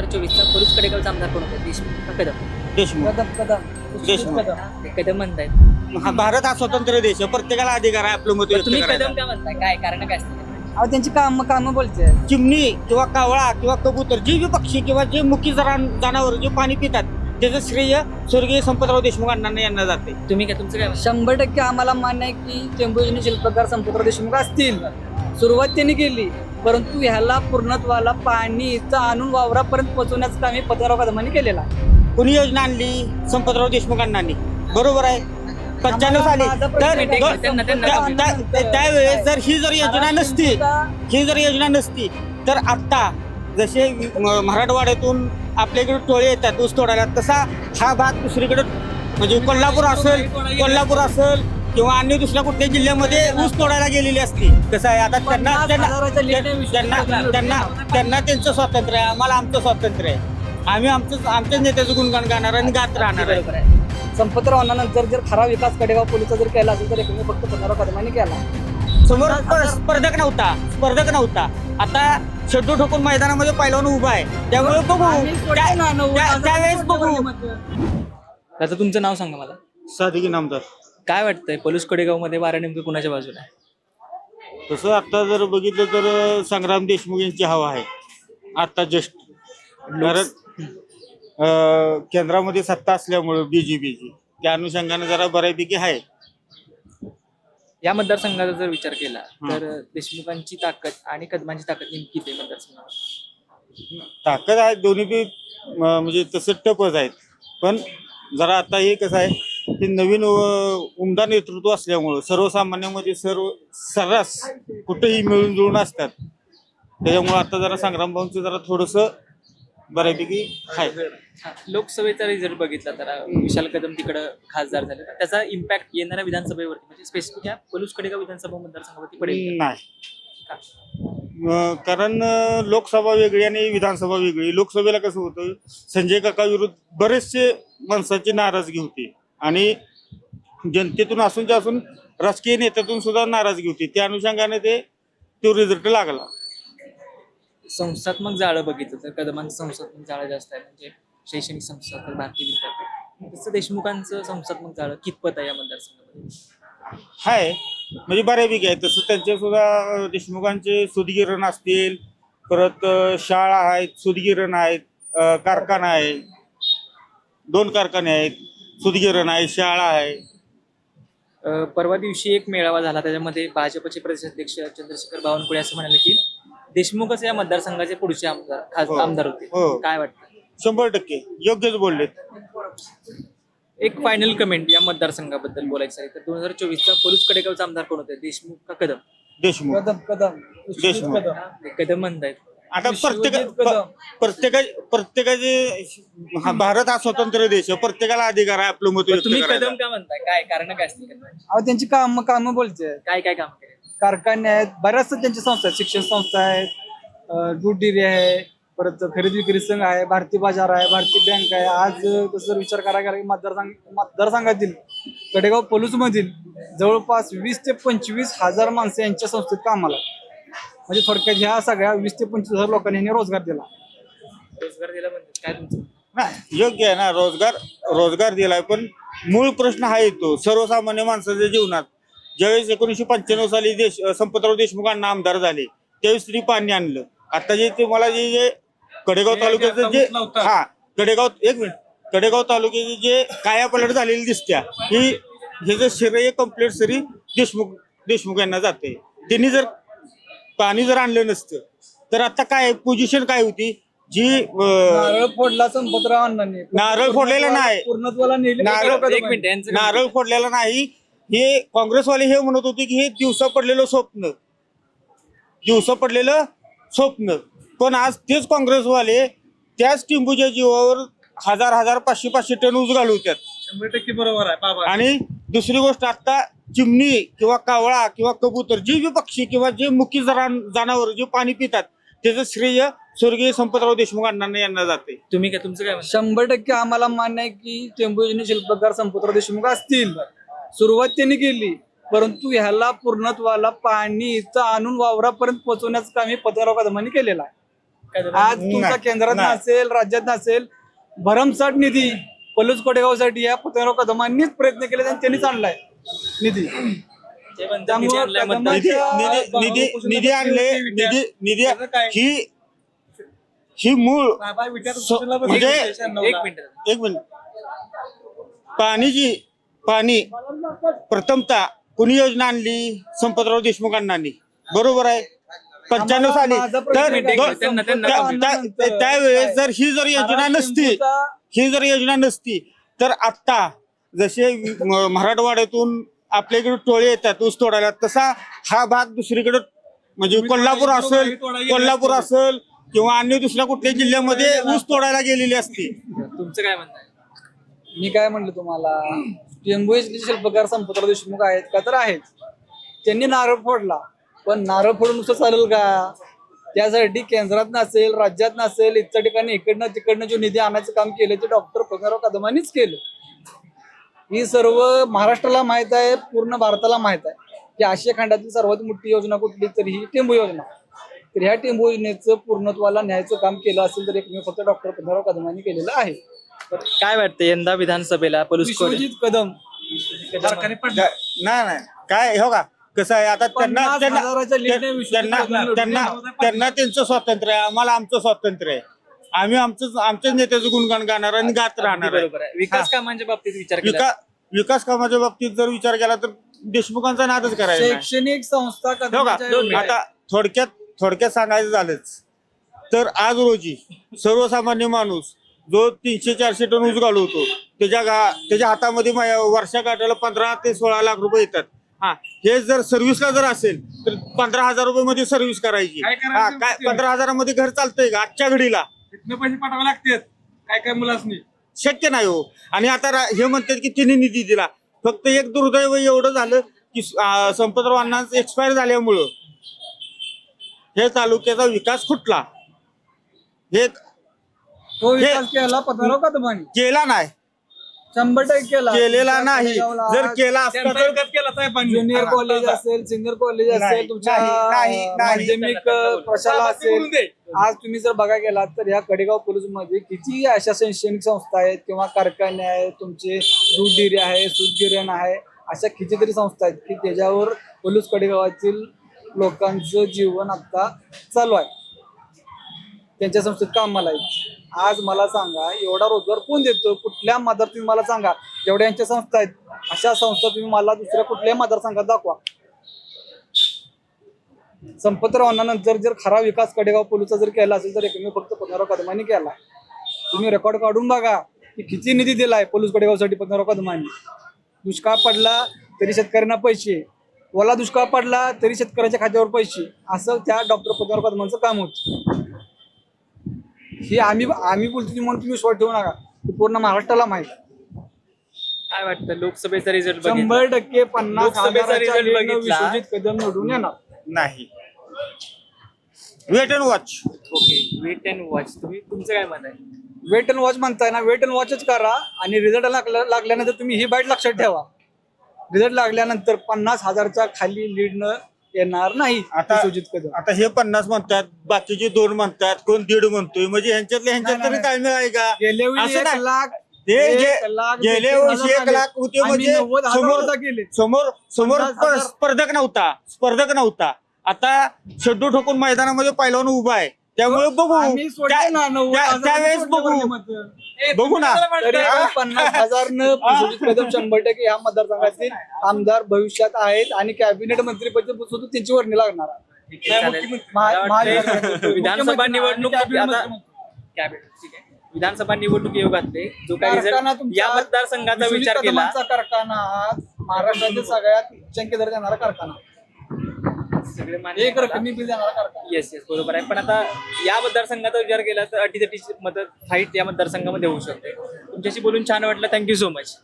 हजार चोवीसचा परुष कडेगावचा आमदार कोण होता? देशमुख. का कदम. देशमुख. कदम कदम. देशमुख. ते कदम म्हणतायत हा भारत हा स्वतंत्र देश आहे. प्रत्येकाला अधिकार आहे आपलं मत व्यक्त तुम्ही करायचा. कदम का म्हणताय? काय कारण काय असतं? अहो त्यांची काम काम बोलते. चिमणी किंवा कावळा किंवा कबूतर जे बी पक्षी किंवा जे मुकी जनावर जनावर जे पाणी पितात त्याचं श्रेय स्वर्गीय संपतराव देशमुख अण्णांना यांना जाते. तुम्ही काय तुमचं काय म्हणणं? शंभर टक्के आम्हाला मान्य आहे की टेंबूजनी शिल्पकार संपत्र देशमुख असतील. सुरुवात त्यांनी केली. परंतु ह्याला पूर्णत्वाला पाणी इथं आणून वावरापर्यंत पोहोचवण्याचं काम हे पत्रराव कदमांनी केलेलं आहे. कुणी योजना आणली? संपतराव देशमुख अण्णांनी बरोबर आहे. पंच्याण्णव साली. तर त्यावेळेस जर ही जर योजना नसती ही जर योजना नसती तर आत्ता जसे मराठवाड्यातून आपल्या इकडे टोळे येतात ऊस तोडायला तसा हा भाग दुसरीकडे म्हणजे कोल्हापूर असेल कोल्हापूर असेल किंवा अन्य दुसऱ्या कुठल्याही जिल्ह्यामध्ये ऊस तोडायला गेलेली असती. कसं आहे आता त्यांना त्यांना त्यांना त्यांना त्यांचं स्वातंत्र्य आहे आम्हाला आमचं स्वातंत्र्य आहे. आम्ही आमचं आमच्याच नेत्याचं गुणगान गाणार आणि गात राहणार आहे. बरोबर आहे. संपतराव नंतर जर खरा विकास कडेगाव पोलिसचा जर केला असेल तर एकमेव फक्त पत्रराव कदमांनी केला. समोर स्पर- स्पर्धक नव्हता. स्पर्धक नव्हता. आता शेड्डू ठोकून मैदानामध्ये पहिलवान उभा आहे. त्यामुळे बघू. त्या- त्या- त्यावेळेस बघू. आता तुमचं नाव सांगा मला. साधिकी नामदार. काय वाटतंय? पलूस कडेगावमध्ये वारा नेमकं कुणाच्या बाजूला आहे? तसं आता जर बघितलं तर संग्राम देशमुख यांची हवा आहे. आता जस्ट कारण अं, केंद्रामध्ये सत्ता असल्यामुळं बीजेपीची त्या अनुषंगाने जरा बऱ्यापैकी आहे. या मतदारसंघाचा जर विचार केला तर देशमुखांची ताकद आणि कदमांची ताकद नेमकी ते मतदारसंघात ताकद आहे दोन्ही बी अं, म्हणजे तसं टपच आहेत. पण जरा आता हे कसं आहे की नवीन उमदा नेतृत्व असल्यामुळं सर्वसामान्यामध्ये सर्व सर्रास कुठेही मिळून जुळून असतात. त्याच्यामुळं आता जरा संग्राम भाऊंचं जरा थोडंसं बऱ्यापैकी आहे हा, लोकसभेचा रिझल्ट बघितला तर विशाल कदम तिकडं खासदार झाले. तर त्याचा इम्पॅक्ट येणाऱ्या विधानसभेवरती म्हणजे स्पेसिफिक या पलूस कडेगाव विधानसभा मतदारसंघावरती पडेल नाही. का? अं, कारण अं, लोकसभा वेगळी आणि विधानसभा वेगळी. लोकसभेला कसं होतं संजय काका विरुद्ध बरेचसे माणसाची नाराजगी होती. आणि जनतेतून असून जे असून राजकीय नेत्यातून सुद्धा नाराजगी होती. त्या अनुषंगाने ते तो रिझल्ट लागला. संस्थात्मक जाळं बघितलं तर कदमांचं संस्थात्मक जाळं जास्त आहे. म्हणजे शैक्षणिक संस्था तर भारतीय विद्यापीठ. तसं देशमुखांचं संस्थात्मक जाळं कितपत आहे या मतदारसंघामध्ये? हाय. म्हणजे बऱ्यापैकी आहे. तसं त्यांचे सुद्धा देशमुखांचे सुदगिरण असतील. परत शाळा आहेत सुदगिरण आहेत कारखाना आहे. दोन कारखाने आहेत. सुदगिरण आहे शाळा आहे. अं, परवा दिवशी एक मेळावा झाला त्याच्यामध्ये भाजपचे प्रदेशाध्यक्ष चंद्रशेखर बावनकुळे असं म्हणाले की देशमुखच या मतदारसंघाचे पुढचे आमदार हो. खासदार आमदार होते. हो. काय वाटतं? शंभर टक्के. योग्यच बोललेत एक फायनल कमेंट या मतदारसंघाबद्दल बोलायचं आहे. तर दोन हजार चोवीसचा पोलीस कडेगावचा आमदार कोण होते? देशमुख का कदम? देशमुख. कदम कदम. देशमुख. ते कदम म्हणतायत. आता प्रत्येक प्रत्येकाचे हा भारत हा स्वतंत्र देश आहे. प्रत्येकाला अधिकार आहे आपलं मत व्यक्त तुम्ही. कदम का म्हणताय? काय कारण काय असतील कदमांची? अहो त्यांची काम काम बोलते. काय काय काम केले? कारखाने आहेत. बऱ्याच त्यांच्या संस्था आहेत. शिक्षण संस्था आहेत. दूध डेअरी आहे. परत खरेदी विक्री संघ आहे. भारतीय बाजार आहे. भारतीय बँक आहे. आज अं, तसं जर विचार करायला गेला की मतदारसंघ मतदारसंघातील कडेगाव पलूसमधील जवळपास वीस ते पंचवीस हजार माणसं यांच्या संस्थेत कामाला आहेत. म्हणजे थोडक्यात ह्या सगळ्या वीस ते पंचवीस हजार लोकांनी यांनी रोजगार दिला. रोजगार दिला म्हणतात काय तुमचं? नाही, योग्य आहे ना रोजगार रोजगार दिलाय पण मूळ प्रश्न हा येतो सर्वसामान्य माणसाच्या जीवनात. ज्यावेळेस एकोणीसशे पंच्याण्णव साली देश संपतराव देशमुखांना आमदार झाले त्यावेळेस तरी पाणी आणलं. आता जे तुम्हाला जे जे कडेगाव तालुक्याचं जे हा कडेगाव एक मिनिट. कडेगाव तालुक्याचे जे कायापलट झालेली दिसत्या ही ह्याचं श्रेय कंप्लीट सरी देशमुख देशमुख यांना जाते त्यांनी जर पाणी जर आणलं नसतं तर आता काय पोझिशन काय होती? जी नारळ फोडला संपतराव अण्णांनी. नारळ फोडलेला नाही. पूर्णत्वाला नेली नारळ- एक मिनिट नारळ फोडलेला नाही. हे काँग्रेसवाले हे म्हणत होते की हे दिवसा पडलेलं स्वप्न. दिवसा पडलेलं स्वप्न. पण आज तेच काँग्रेसवाले त्याच टिंबूच्या जीवावर हजार हजार पाचशे पाचशे टन ऊस घालवतात शंभर टक्के बरोबर आहे बाबा आणि दुसरी गोष्ट आता चिमणी किंवा कावळा किंवा कबूतर जे बी पक्षी किंवा जे मुकी जरान जनावर जे पाणी पितात त्याचं श्रेय स्वर्गीय संपतराव देशमुख अण्णांना यांना जाते तुम्ही काय तुमचं काय म्हणणं? शंभर टक्के आम्हाला मान्य आहे की टेंबूजनी शिल्पकार संपतराव देशमुख असतील सुरुवात त्यांनी केली परंतु ह्याला पूर्णत्वाला पाणी इथं आणून वावरापर्यंत पोहोचवण्याचं काम हे पत्रराव कदमांनी केलेलं आहे काय झालं? आज तुमचा नाही, केंद्रात नाही. नसेल राज्यात नसेल भरमसाठ निधी पलूस कोडेगावसाठी या पतंगराव कदमांनीच प्रयत्न केले आणि त्यांनीच आणलाय निधी. निधी आणलाय म्हणतात. निधी कदमाच्या निधी निधी निधी आणले निधी निधी? ही ही मूळ स- म्हणजे एक मिनिट एक मिनिट. पाणीची पाणी प्रथमतः कुणी योजना आणली? संपतराव देशमुखांना आणली बरोबर आहे? पंच्याण्णव साली. माझा तर प्रश्न आहे, दो- त्यांना- त्यांना- त्या- त्या- त्या- त्यावेळेस जर ही जर योजना नसती ही जर योजना नसती तर आत्ता जसे मराठवाड्यातून आपल्या इकडे टोळे येतात ऊस तोडायला तसा हा भाग दुसरीकडे म्हणजे कोल्हापूर असेल कोल्हापूर असेल किंवा अन्य दुसऱ्या कुठल्या जिल्ह्यामध्ये ऊस तोडायला गेलेली असते. तुमचं काय म्हणणं मी काय म्हणलं तुम्हाला टेंबुईचे शिल्पकार संपतराव देशमुख आहेत का? तर आहेत. त्यांनी नारळ फोडला. पण नारळ फोडून नुसतं चालेल का? त्यासाठी केंद्रात नसेल राज्यात नसेल इतर ठिकाणी इकडनं तिकडनं जो निधी आणायचं काम केलं ते डॉक्टर पद्मराव कदमांनीच केलं. ही सर्व महाराष्ट्राला माहीत आहे पूर्ण भारताला माहीत आहे. की आशिया खंडातील सर्वात मोठी योजना कुठली? तर ही टेंबू योजना. तर ह्या टेंबू योजनेचं पूर्णत्वाला न्यायचं काम केलं असेल तर एकमेव फक्त डॉक्टर पद्मराव कदमांनी केलेलं आहे. काय वाटतं यंदा विधानसभेला? पलूस कोडे विश्वजित कदम. नाही नाही. काय हो का कसं आहे आता त्यांना त्यांना त्यांना त्यांना त्यांचं स्वातंत्र्य आहे आम्हाला आमचं स्वातंत्र्य आहे. आम्ही आमचं आमच्याच नेत्याचं गुणगान गाणार आणि गात राहणार आहे. बरोबर आहे. विकास कामांच्या बाबतीत विचार केला. विकास विकास कामाच्या बाबतीत जर विचार केला तर देशमुखांचा नादच करायचा नाही. शैक्षणिक संस्था हो का. आता थोडक्यात थोडक्यात सांगायचं झालंच. तर आज रोजी सर्वसामान्य माणूस जो तीनशे चारशे टन ऊस घालवतो त्याच्या गा त्याच्या हातामध्ये मा- वर्षा काढायला पंधरा ते सोळा लाख रुपये येतात. हा. हे जर सर्व्हिसला जर असेल तर पंधरा हजार रुपये मध्ये सर्व्हिस करायची. काय करायचं हा मग काय ते? पंधरा हजारामध्ये घर चालतंय का? आजच्या घडीला. इथनं पैसे पाठवावे लागतात. काय काय मुलासनी? शक्य नाही हो. आणि आता रा- हे म्हणतात की तिने निधी दिला. फक्त एक दुर्दैव एवढं झालं की अं, संपतराव एक्सपायर झाल्यामुळं हे तालुक्याचा विकास खुटला. हे तो विकास केला पद्मराव कदमांनी केला नाही. शंभर टक्के केला केलेला नाही जर केला असता तर विकास केला साहेबांनी ज्युनियर कॉलेज. असेल सिनियर कॉलेज नाही, असेल तुमच्या नाही, नाही, अं, नाही. माध्यमिक प्रशाला असेल. आज तुम्ही जर बघा गेलात तर या कडेगाव पोलीसमध्ये किती अशा शैक्षणिक संस्था आहेत किंवा कारखाने आहेत तुमचे दूध डेअरी आहे सूत गिरण आहे अशा कितीतरी संस्था आहेत की त्याच्यावर पोलीस कडेगावातील लोकांचं जीवन आता चालू आहे त्यांच्या संस्थेत कामाला आहेत आज मला सांगा एवढा रोजगार कोण देतो? कुठल्या मतदार तुम्ही मला सांगा. जेवढ्या यांच्या संस्था आहेत अशा संस्था तुम्ही मला दुसऱ्या कुठल्याही मतदारसंघात दाखवा. संपतराव नंतर जर खरा विकास कडेगाव पोलीसचा जर केला असेल तर एकमेव फक्त पंधराव कदमांनी केला. तुम्ही रेकॉर्ड काढून बघा की किती निधी दिलाय पोलीस कडेगावसाठी पंधराव कदमांनी. दुष्काळ पडला तरी शेतकऱ्यांना पैसे. ओला दुष्काळ पडला तरी शेतकऱ्याच्या खात्यावर पैसे. असं त्या डॉक्टर पंधराव कदमांचं काम होतं. हे आम्ही आम्ही बोलतो म्हणून तुम्ही विश्वास ठेवू नका. हे पूर्ण महाराष्ट्राला माहीत. आहे. काय वाटतं? लोकसभेचा रिझल्ट शंभर टक्के पन्नास लोकसभेचा हजाराच्या result lead नं बघितला. विश्वजित कदम निवडून येणार. नाही. Wait and watch okay wait and watch तुम्ही तुमचं काय मत आहे? वेट अँड वॉच म्हणताय ना वेट अँड वॉचच करा आणि रिझल्ट लागल्यानंतर तुम्ही ही बाईट लक्षात ठेवा. रिझल्ट लागल्यानंतर पन्नास हजारच्या खाली लीडनं येणार नाही आता विश्वजित कदम आता हे पन्नास म्हणतात बाकीचे दोन म्हणतात कोण दीड म्हणतोय म्हणजे ह्यांच्यातले ह्यांच्यात नाही, तरी नाही. ताळमेळ आहे का गेल्या वेळी असं एक नाही. लाख ते एक जे- लाख गेल्या वर्षी हजार एक. लाख होते आम्ही म्हणजे नव्वद हजार समोर केले. समोर समोर पन्नास पर- हजार. स्पर्धक नव्हता स्पर्धक नव्हता आता शेड्डू ठोकून मैदानामध्ये पहिल्यावर उभा आहे त्यामुळे बघू आम्ही सोडले त्या- ना नव्वद त्या- हजार त्यावेळेस सोडले बघू बघू ना. तरी पन्नास हजार न विश्वजित कदम शंभर टक्के ह्या मतदारसंघातील आमदार भविष्यात आहेत आणि कॅबिनेट मंत्रीपदी सुद्धा त्यांची वर्णी लागणार आहे. महा- महाविकास- विधानसभा निवडणूक आणि कॅबिनेट आता मंत्री. कॅबिनेट ठीक आहे. विधानसभा निवडणूक येऊ घातले. जो काही कारखाना रिझल्ट तुमचा या मतदारसंघाचा विचार केला कारखाना हा महाराष्ट्रातील सगळ्यात उच्चांकी दर देणारा कारखाना. सगळे मान्य एक. रकमी बिल कारखाना येस येस बरोबर आहे. पण आता या मतदारसंघाचा विचार केला तर अटीतटी मत फाईट या मतदारसंघामध्ये होऊ शकते. तुमच्याशी बोलून छान वाटलं. Thank you so much